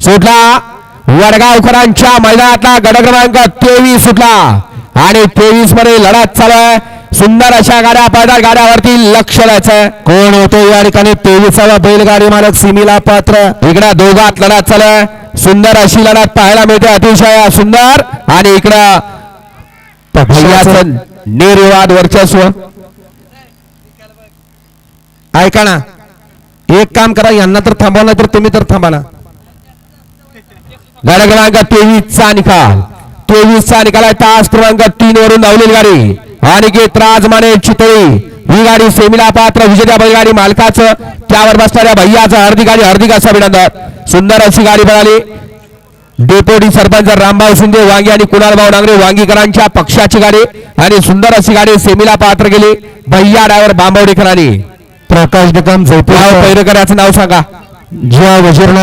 सुटला. वडगावकरांच्या मैदानातला गड क्रमांक तेवीस सुटला. आणि तेवीसमध्ये लढत चालू आहे सुंदर अशा गाड्या पळतात गाड्यावरती लक्ष द्यायचं कोण होतो या ठिकाणी तेवीसावा बैलगाडी मालक सिमीला पात्र? इकडे दोघात लढत चालू आहे सुंदर अशी लढत पाहायला मिळते अतिशय सुंदर. आणि इकडं भैयाचं निर्विवाद वर्चस्व. ऐका ना. एक काम करा यांना तर थांबवा तर तुम्ही तर थांबा ना. गाड्या क्रमांक तेवीस चा निकाल तेवीस चा निकाल आहे तास क्रमांक तीन वरून धावलेली गाडी. अनिकेत राजमाने चितळी. ही गाडी सेमीला पात्र विजेत्या बैलगाडी मालकाचं त्यावर बसणाऱ्या भैयाचं हार्दिक आणि हार्दिक असं अभिनंदन. सुंदर अशी गाडी पळाली. डेपोटी सरपंच रामभाऊ शिंदे वांगी आणि कुणालभाऊ डांगरे वांगीकरांच्या पक्षाची गाडी. आणि सुंदर अशी गाडी सेमीला पात्र गेली भैया ड्रायव्हर बांबवडेकरांनी प्रकाश निकम जयपूर पैरकर याचं नाव सांगा. ज्या वजीरनाव